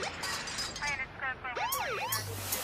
Planet Square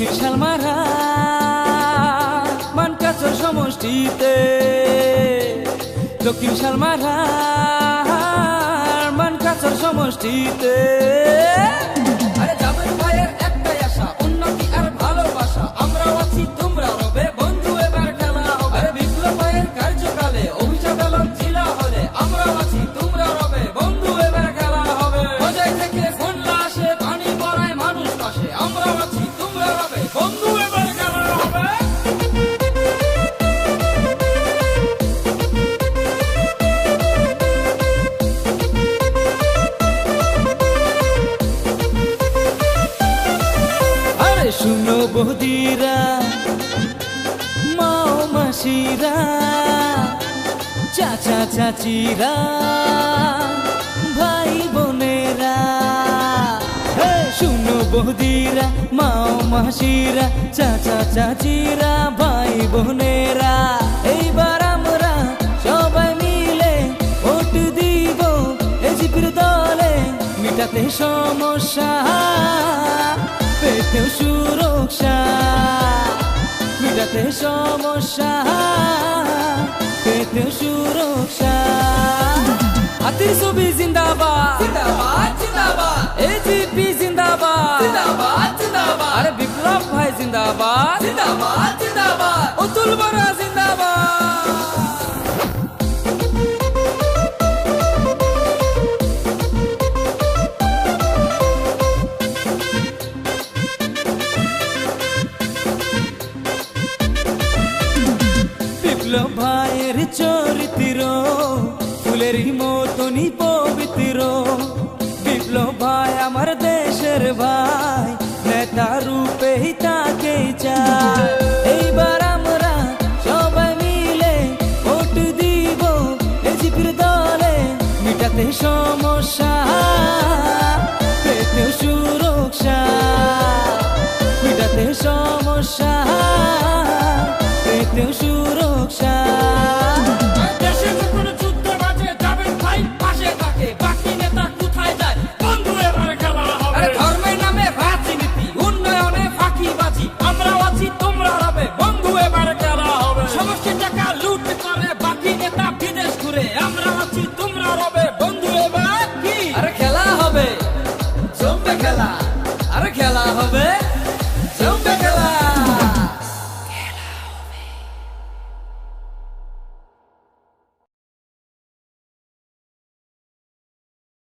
দক্ষিণ শালমারা মানকাচর সমষ্টিতে। দক্ষিণ শালমারা মান কাছর সমষ্টিতে। বৌদিরা, মাও মাসিরা, চাচা চাচিরা, ভাই বোনেরা। শুনো বৌদিরা, মাও মাসিরা, চাচা চাচিরা, ভাই বোনেরা। এইবার আমরা সবাই মিলে ভোট দিব এজিপির দলে, মিটাতে সমস্যা। পেতেও সংসার মিটাতে সমস্যা। ছিল ভাইয়ের চরিত্র, ফুলের মতনই পবিত্র। বিপ্লব ভাই আমার দেশের ভাই, নেতা রূপে তাকে চায় এইবার আমরা সবাই মিলে ভোট দিব এজিপির দলে, মিটাতে সমস্যা পেতে সুরক্ষা। মিটাতে সমস্যা পেতে খেলা আরে খেলা হবে